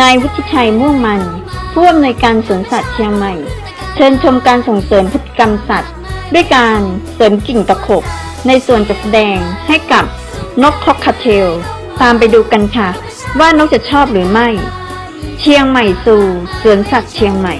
นายวุฒิชัยม่วงมัน ผู้อำนวยการสวนสัตว์เชียงใหม่ เชิญชมการส่งเสริมพฤติกรรมสัตว์ ด้วยการเสริมกิ่งตะขบ ในส่วนจัดแสดงให้กับนกคอกคาเทล ตามไปดูกันค่ะ ว่านกจะชอบหรือไม่ เชียงใหม่สู่สวนสัตว์เชียงใหม่